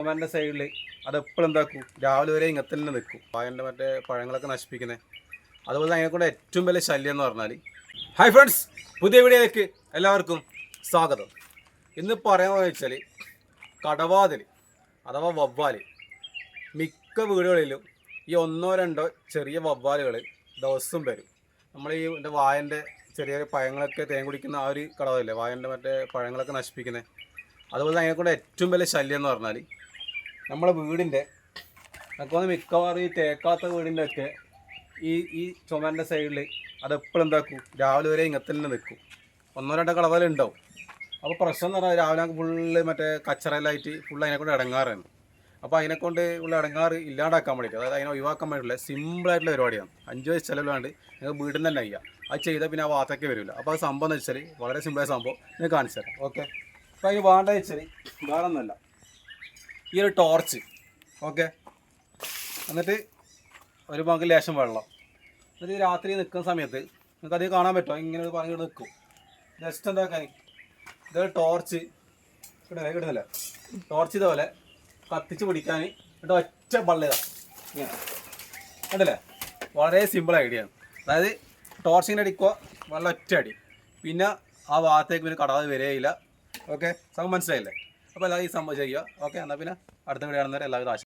ചുമരിന്റെ സൈഡിൽ അത് എപ്പോഴും എന്താക്കും? രാവിലെ വരെ ഇങ്ങനത്തെ തന്നെ നിൽക്കും വായന്റെ മറ്റേ പഴങ്ങളൊക്കെ നശിപ്പിക്കുന്നത് അതുപോലെ അതിനെ കൊണ്ട് ഏറ്റവും വലിയ ശല്യം എന്ന് പറഞ്ഞാൽ ഹായ് ഫ്രണ്ട്സ് പുതിയ വീഡിയോയിലേക്ക് എല്ലാവർക്കും സ്വാഗതം. ഇന്ന് പറയാമെന്ന് വെച്ചാൽ കടവാതിൽ അഥവാ വവ്വാൽ മിക്ക വീടുകളിലും ഈ ഒന്നോ രണ്ടോ ചെറിയ വവ്വാലുകൾ ദിവസം വരും. നമ്മൾ ഈ എന്റെ വായന്റെ ചെറിയ ചെറിയ പഴങ്ങളൊക്കെ തേൻ കുടിക്കുന്ന ആ ഒരു കടവല്ലേ വായന്റെ മറ്റേ പഴങ്ങളൊക്കെ നശിപ്പിക്കുന്നത് അതുപോലെ അതിനെ കൊണ്ട് ഏറ്റവും വലിയ ശല്യം എന്ന് പറഞ്ഞാൽ നമ്മളെ വീടിന്റെ നമുക്ക് മിക്കവാറും ഈ തേക്കാത്ത വീടിന്റെ ഒക്കെ ഈ ഈ ചുമന്റെ സൈഡിൽ അത് എപ്പോഴും എന്താക്കും? രാവിലെ വരെ ഇങ്ങനത്തെ തന്നെ നിൽക്കും ഒന്നോ രണ്ടോ കളവല ഉണ്ടാവും. അപ്പോൾ പ്രശ്നം എന്ന് പറഞ്ഞാൽ രാവിലെ ഫുള്ള് മറ്റേ കച്ചറയിലായിട്ട് ഫുള്ള് അതിനെക്കൊണ്ട് ഇടങ്ങാറാണ്. അപ്പോൾ അതിനെക്കൊണ്ട് ഉള്ള ഇടങ്ങാറ് ഇല്ലാണ്ടാക്കാൻ വേണ്ടിയിട്ട് അതായത് അതിനെ ഒഴിവാക്കാൻ വേണ്ടിയിട്ടുള്ള സിമ്പിളായിട്ടുള്ള പരിപാടിയാണ്. അഞ്ച് വയസ്സ് ചിലവിലാണ്ട് നിങ്ങൾക്ക് വീട്ടിൽ തന്നെ ചെയ്യാം അത് ചെയ്താൽ പിന്നെ ആ വാത്തൊക്കെ വരില്ല. അപ്പോൾ അത് സംഭവം എന്ന് വെച്ചാൽ വളരെ സിമ്പിളായ സംഭവം. നിങ്ങൾ കാണിച്ചു തരാം. ഓക്കെ അപ്പോൾ അതിന് വേണ്ടതെന്ന് വെച്ചാൽ വേറെ ഒന്നുമല്ല ഈ ഒരു ടോർച്ച് ഓക്കെ എന്നിട്ട് ഒരു പങ്ക് ലേശം വെള്ളം. എന്നിട്ട് രാത്രി നിൽക്കുന്ന സമയത്ത് നിങ്ങൾക്ക് അത് കാണാൻ പറ്റുമോ? ഇങ്ങനെ ഒരു പറഞ്ഞിട്ട് നിൽക്കും ജസ്റ്റ് എന്താക്കാൻ ഇതൊരു ടോർച്ച് കിട്ടുന്നില്ല കിട്ടുന്നില്ല ടോർച്ച് ഇതുപോലെ കത്തിച്ച് പിടിക്കാൻ എന്നിട്ട് ഒറ്റ പള്ളിയതാ ഇങ്ങനെ. കണ്ടില്ലേ? വളരെ സിമ്പിൾ ഐഡിയ ആണ്. അതായത് ടോർച്ചിങ്ങനെ അടിക്കുക വെള്ളം ഒറ്റ അടി. പിന്നെ ആ ഭാഗത്തേക്ക് പിന്നെ കടാതെ വരികയില്ല. ഓക്കെ സംഭവം മനസ്സിലായില്ലേ? അപ്പോൾ എല്ലാവരും ചെയ്യുക. ഓക്കെ എന്നാൽ പിന്നെ അടുത്ത വീഡിയോ കാണുന്നവരെ എല്ലാവരും